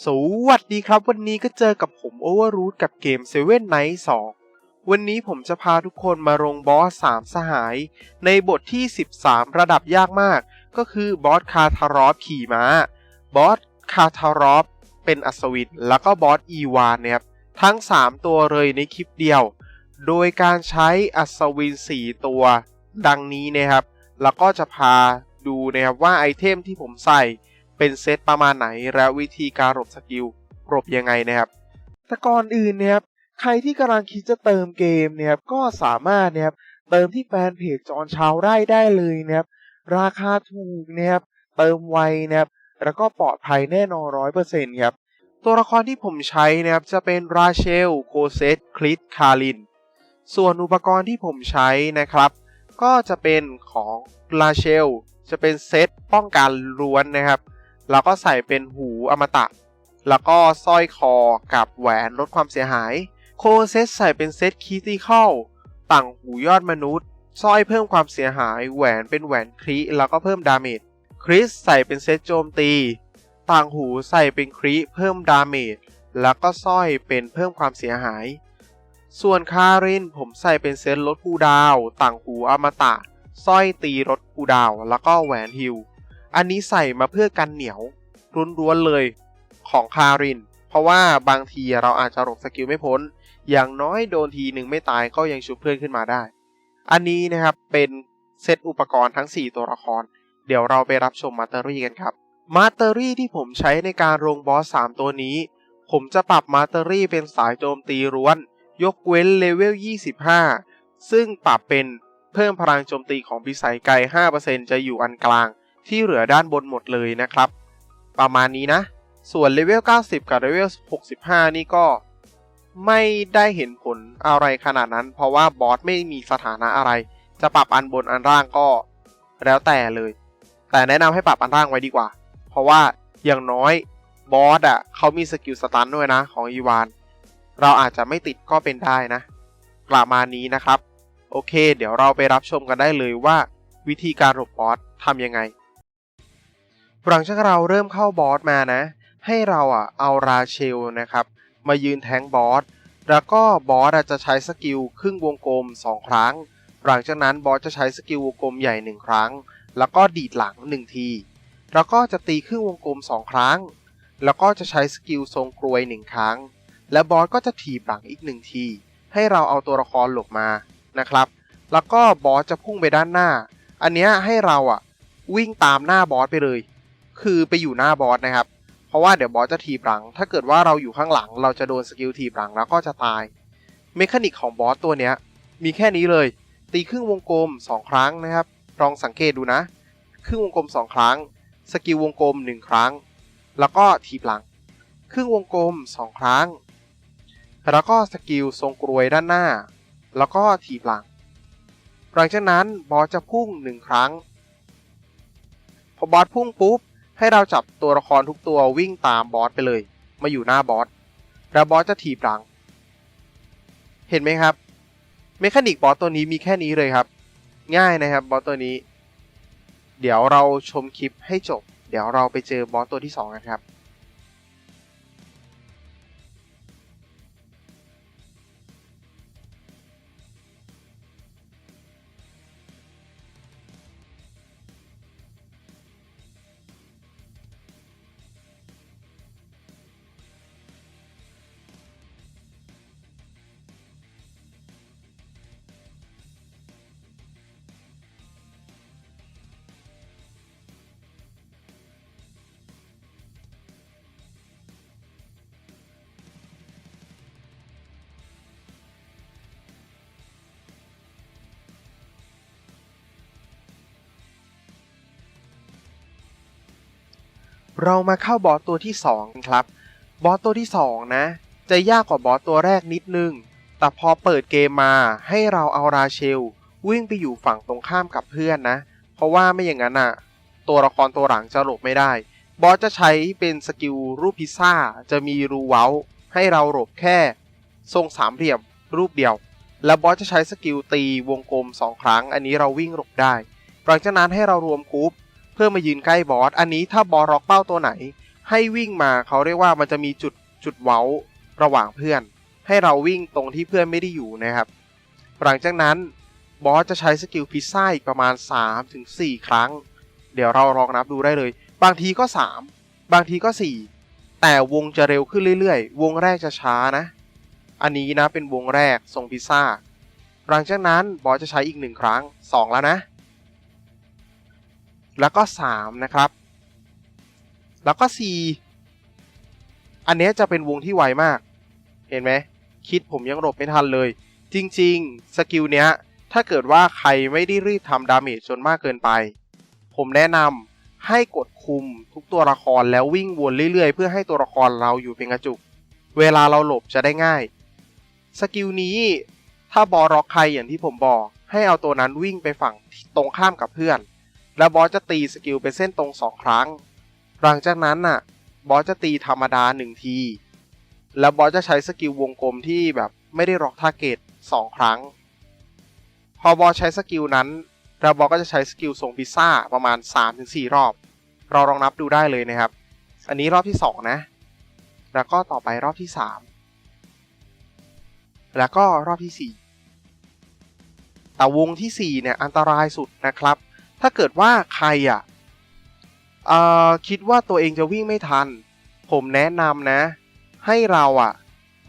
สวัสดีครับ วันนี้ก็เจอกับผม Overroot กับเกม Seven Night 2 วันนี้ผมจะพาทุกคนมาลงบอส 3 สหาย ในบทที่ 13 ระดับยากมาก ก็คือบอสคาทารอฟขี่ม้า บอสคาทารอฟเป็นอัศวิน แล้วก็บอสอีวานนะครับ ทั้ง 3 ตัวเลยในคลิปเดียว โดยการใช้อัศวิน 4 ตัว ดังนี้นะครับ แล้วก็จะพาดูนะครับว่าไอเทมที่ผมใส่ เป็นเซตประมาณไหนและวิธีการหลบสกิลหลบยังไงนะครับ แต่ก่อนอื่นนี่ยครับใครที่กำลังคิดจะเติมเกมเนี่ยครับก็สามารถเนี่ยครับเติมที่แฟนเพจจอนชาวไร่ได้เลยนะครับราคาถูกนะครับเติมไวนะครับแล้วก็ปลอดภัยแน่นอนร้อยเปอร์เซ็นต์ครับตัวละครที่ผมใช้นะครับจะเป็นราเชลโคเซตคลิสคาริน ส่วนอุปกรณ์ที่ผมใช้นะครับ ก็จะเป็นของราเชลจะเป็นเซตป้องกันล้วนนะครับ แล้วก็ใส่เป็นหูอมตะ แล้วก็สร้อยคอกับแหวนลดความเสียหาย โคเซตใส่เป็นเซตคีติคอลต่างหูยอดมนุษย์สร้อยเพิ่มความเสียหายแหวนเป็นแหวนคริแล้วก็เพิ่มดาเมจคริสใส่เป็นเซตโจมตี ต่างหูใส่เป็นคริเพิ่มดาเมจแล้วก็สร้อยเป็นเพิ่มความเสียหาย ส่วนคารินผมใส่เป็นเซตลดคูดาว ต่างหูอมตะสร้อยตีลดคูดาว แล้วก็แหวนฮิล อันนี้ใส่มาเพื่อกันเหนียวร้วนๆเลยของคาริน เพราะว่าบางทีเราอาจจะหลบสกิลไม่พ้น อย่างน้อยโดนทีหนึ่งไม่ตายก็ยังชุบเพื่อนขึ้นมาได้ อันนี้นะครับเป็นเซตอุปกรณ์ทั้ง 4 ตัวละคร เดี๋ยวเราไปรับชมมาเตอรี่กันครับมาเตอรี่ที่ผมใช้ในการลงบอส 3 ตัวนี้ ผมจะปรับมาเตอรี่เป็นสายโจมตีร้วน ยกเว้นเลเวล 25 ซึ่งปรับเป็นเพิ่มพลังโจมตีของพิสัยไกล 5%จะอยู่อันกลาง ที่เหลือด้านบนหมดเลยนะครับ ประมาณนี้นะ ส่วนเลเวล 90 กับเลเวล 65 นี่ก็ไม่ได้เห็นผลอะไรขนาดนั้น เพราะว่าบอสไม่มีสถานะอะไร จะปรับอันบนอันล่างก็แล้วแต่เลย แต่แนะนำให้ปรับอันล่างไว้ดีกว่า เพราะว่าอย่างน้อยบอสอะเขามีสกิลสตันด้วยนะของอีวาน เราอาจจะไม่ติดก็เป็นได้นะ ประมาณนี้นะครับ โอเค เดี๋ยวเราไปรับชมกันได้เลยว่า วิธีการหลบบอสทำยังไง หลังจากเราเริ่มเข้าบอสมานะ ให้เราอะเอาราเชลนะครับ มายืนแทงบอสแล้วก็บอสจะใช้สกิลครึ่งวงกลม 2 ครั้ง หลังจากนั้นบอสจะใช้สกิลวงกลมใหญ่ 1 ครั้ง แล้วก็ดีดหลัง 1 ที แล้วก็จะตีครึ่งวงกลม 2 ครั้ง แล้วก็จะใช้สกิลทรงกรวย 1 ครั้ง และบอสก็จะถีบหลังอีก 1 ที ให้เราเอาตัวละครหลบมานะครับ แล้วก็บอสจะพุ่งไปด้านหน้า อันนี้ให้เราอะวิ่งตามหน้าบอสไปเลย คือไปอยู่หน้าบอสนะครับ เพราะว่าเดี๋ยวบอสจะถีบหลัง ถ้าเกิดว่าเราอยู่ข้างหลัง เราจะโดนสกิลถีบหลังแล้วก็จะตายเมคานิกของบอสตัวเนี้ยมีแค่นี้เลย ตีครึ่งวงกลม 2 ครั้งนะครับ ลองสังเกตดูนะ ครึ่งวงกลม 2 ครั้ง สกิลวงกลม 1 ครั้ง แล้วก็ถีบหลัง ครึ่งวงกลม 2 ครั้ง แล้วก็สกิลทรงกรวยด้านหน้า แล้วก็ถีบหลัง หลังจากนั้นบอสจะพุ่ง 1 ครั้ง พอบอสพุ่งปุ๊บ ให้เราจับตัวละครทุกตัววิ่งตามบอสไปเลย มาอยู่หน้าบอส แล้วบอสจะถีบหลัง เห็นไหมครับ เมคานิกบอสตัวนี้มีแค่นี้เลยครับ ง่ายนะครับบอสตัวนี้ เดี๋ยวเราชมคลิปให้จบ เดี๋ยวเราไปเจอบอสตัวที่2กันครับ เรามาเข้าบอสตัวที่ 2 ครับ บอสตัวที่ 2 นะ จะยากกว่าบอสตัวแรกนิดนึง แต่พอเปิดเกมมาให้เราเอาราเชล วิ่งไปอยู่ฝั่งตรงข้ามกับเพื่อนนะ เพราะว่าไม่อย่างนั้นอะตัวละครตัวหลังจะหลบไม่ได้ บอสจะใช้เป็นสกิลรูปพิซซ่า จะมีรูเว้า ให้เราหลบแค่ ทรงสามเหลี่ยมรูปเดียว แล้วบอสจะใช้สกิลตีวงกลม 2 ครั้ง อันนี้เราวิ่งหลบได้หลังจากนั้นให้เรารวมกรุ๊ป เพื่อมายืนใกล้บอส อันนี้ถ้าบอสล็อกเป้าตัวไหน ให้วิ่งมาเขาเรียกว่ามันจะมีจุดจุดเว้าระหว่างเพื่อน ให้เราวิ่งตรงที่เพื่อนไม่ได้อยู่นะครับ หลังจากนั้นบอสจะใช้สกิลพิซซ่าอีกประมาณ 3-4 ครั้ง เดี๋ยวเราลองนับดูได้เลย บางทีก็ 3 บางทีก็ 4 แต่วงจะเร็วขึ้นเรื่อยๆ วงแรกจะช้านะ อันนี้นะเป็นวงแรกทรงพิซซ่า หลังจากนั้นบอสจะใช้อีกหนึ่งครั้ง 2 แล้วนะ แล้วก็3นะครับ แล้วก็ 4 อันนี้จะเป็นวงที่ไวมาก เห็นไหม คิดผมยังหลบไม่ทันเลย จริงๆ สกิลเนี้ย ถ้าเกิดว่าใครไม่ได้รีบทำดาเมจจนมากเกินไป ผมแนะนำให้กดคุมทุกตัวละครแล้ววิ่งวนเรื่อยๆ เพื่อให้ตัวละครเราอยู่เป็นกระจุก เวลาเราหลบจะได้ง่าย สกิลนี้ถ้าบอสร็อกใครอย่างที่ผมบอก ให้เอาตัวนั้นวิ่งไปฝั่งตรงข้ามกับเพื่อน แล้วบอสจะตีสกิลเป็นเส้นตรงสองครั้ง หลังจากนั้นน่ะ บอสจะตีธรรมดาหนึ่งที แล้วบอสจะใช้สกิลวงกลมที่แบบไม่ได้ร็อกทาร์เกตสองครั้ง พอบอสใช้สกิลนั้นแล้วบอสก็จะใช้สกิลทรงพิซซ่าประมาณ 3-4 รอบ เราลองนับดูได้เลยนะครับ อันนี้รอบที่ 2 นะ แล้วก็ต่อไปรอบที่ 3 แล้วก็รอบที่ 4 แต่วงที่ 4 เนี่ย อันตรายสุดนะครับ ถ้าเกิดว่าใครอะคิดว่าตัวเองจะวิ่งไม่ทัน ผมแนะนำนะ ให้เราอะ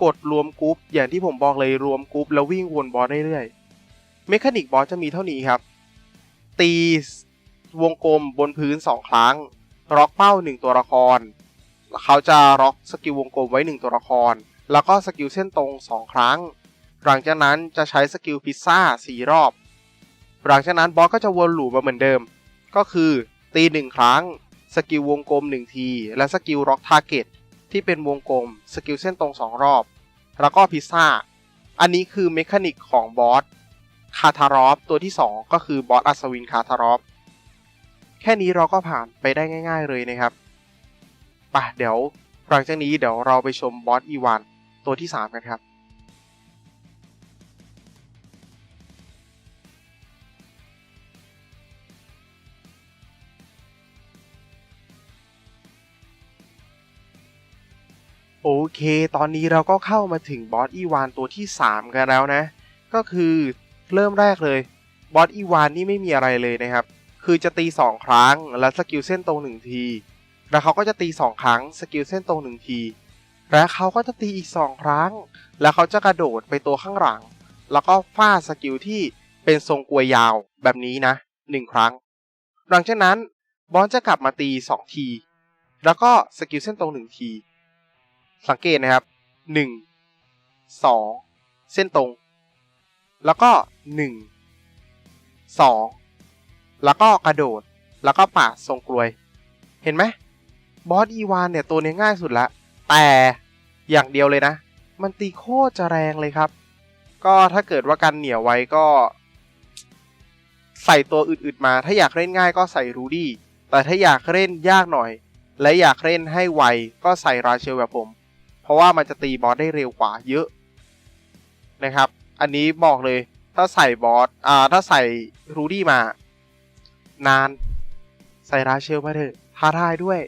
กดรวมกรุ๊ปอย่างที่ผมบอกเลยรวมกรุ๊ปแล้ววิ่งวนบอสเรื่อยๆเมคานิกบอสจะมีเท่านี้ครับ ตีวงกลมบนพื้น 2 ครั้งล็อกเป้า 1 ตัวละคร เขาจะล็อกสกิลวงกลมไว้ 1 ตัวละคร แล้วก็สกิลเส้นตรง 2 ครั้ง หลังจากนั้นจะใช้สกิลพิซซ่า4รอบ หลังจากนั้นบอสก็จะวนลูปมาเหมือนเดิม ก็คือตี1ครั้ง สกิลวงกลม 1 ที และสกิลล็อกทาร์เก็ตที่เป็นวงกลม สกิลเส้นตรง 2 รอบ แล้วก็พิซซ่า อันนี้คือเมคานิกของบอสคาทารอฟตัวที่ 2 ก็คือบอสอัศวินคาทารอฟแค่นี้เราก็ผ่านไปได้ง่าย ๆ เลยนะครับป่ะเดี๋ยวหลังจากนี้เดี๋ยวเราไปชมบอสอีวานตัวที่ 3 กันครับ โอเค ตอนนี้เราก็เข้ามาถึงบอสอีวานตัวที่ 3 กันแล้วนะ ก็คือเริ่มแรกเลย บอสอีวานนี่ไม่มีอะไรเลยนะครับ คือจะตี 2 ครั้ง และสกิลเส้นตรง1ที แล้วเขาก็จะตี 2 ครั้ง สกิลเส้นตรง1ที แล้วเขาก็จะตีอีก 2 ครั้ง แล้วเขาจะกระโดดไปตัวข้างหลัง แล้วก็ฟาดสกิลที่เป็นทรงกลวยยาวแบบนี้นะ 1 ครั้ง หลังจากนั้นบอสจะกลับมาตี 2 ที แล้วก็สกิลเส้นตรง1ที สังเกตนะครับ1 2เส้นตรง แล้วก็1 2แล้วก็กระโดดแล้วก็ป่าทรงกลวย เห็นไหมบอสอีวานเนี่ยตัวนี้ง่ายสุดละ แต่อย่างเดียวเลยนะ มันตีโคตรจะแรงเลยครับ ก็ถ้าเกิดว่ากันเหนียวไว้ก็ ใส่ตัวอื่นๆมา ถ้าอยากเล่นง่ายก็ใส่รูดี้แต่ถ้าอยากเล่นยากหน่อย และอยากเล่นให้ไวก็ใส่ราเชลแบบผม เพราะว่ามันจะตีบอสได้เร็วกว่าเยอะนะครับ อันนี้บอกเลยถ้าใส่บอสอ่าถ้าใส่รูดี้มา นานใส่ราเชลมาเถอะท้าทายด้วย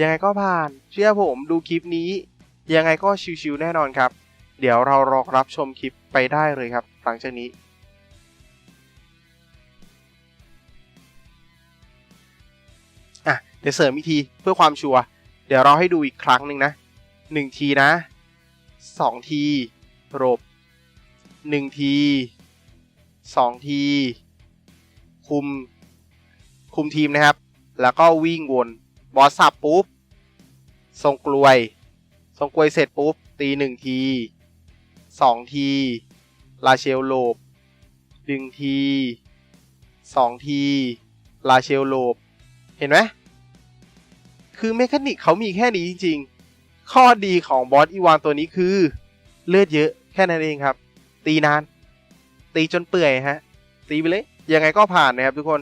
ยังไงก็ผ่าน เชื่อผมดูคลิปนี้ ยังไงก็ชิวๆแน่นอนครับ เดี๋ยวเรารอรับชมคลิปไปได้เลยครับ หลังจากนี้อะเดี๋ยวเสริมอีกทีเพื่อความชัวร์เดี๋ยวเราให้ดูอีกครั้งหนึ่งนะ หนึ่งทีนะสองทีรบหนึ่งทีสองที คุม คุมทีมนะครับ แล้วก็วิ่งวน บอสสับปุ๊บ ทรงกลวย ทรงกลวยเสร็จปุ๊บ ตีหนึ่งทีสองที ลาเชลโลบดึงทีสองที ลาเชลโลบ เห็นไหมคือเมคานิกเขามีแค่นี้จริง ๆ ข้อดีของบอสอีวานตัวนี้คือ เลือดเยอะแค่นั้นเองครับ ตีนาน ตีจนเปื่อยฮะ ตีไปเลย ยังไงก็ผ่านนะครับทุกคน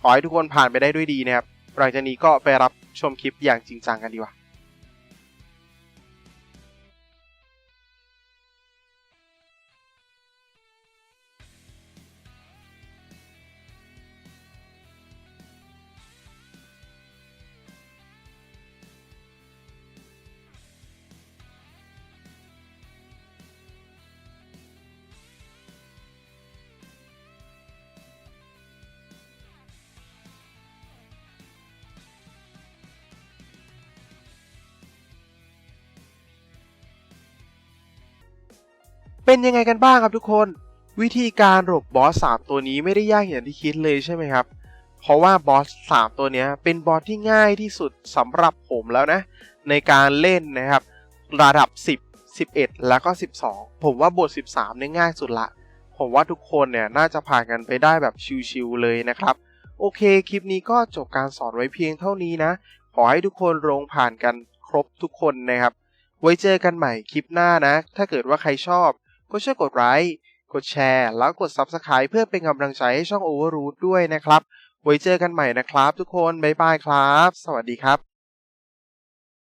ขอให้ทุกคนผ่านไปได้ด้วยดีนะครับ หลังจากนี้ก็ไปรับชมคลิปอย่างจริงจังกันดีกว่า เป็นยังไงกันบ้างครับทุกคน วิธีการหลบบอส3ตัวนี้ไม่ได้ยากอย่างที่คิดเลยใช่ไหมครับ เพราะว่าบอส3ตัวนี้เป็นบอสที่ง่ายที่สุดสำหรับผมแล้วนะ ในการเล่นนะครับ ระดับ 10 11 แล้วก็ 12 ผมว่าบท 13เนี่ยง่ายสุดละ ผมว่าทุกคนเนี่ยน่าจะผ่านกันไปได้แบบชิวๆเลยนะครับโอเค คลิปนี้ก็จบการสอนไว้เพียงเท่านี้นะ ขอให้ทุกคนลงผ่านกันครบทุกคนนะครับ ไว้เจอกันใหม่คลิปหน้านะ ถ้าเกิดว่าใครชอบ ก็ช่วยกดไลค์กดแชร์ แล้วกด Subscribe เพื่อเป็นกำลังใจให้ช่อง Overroot ด้วยนะครับ ไว้เจอกันใหม่นะครับทุกคน บ๊ายบายครับ สวัสดีครับ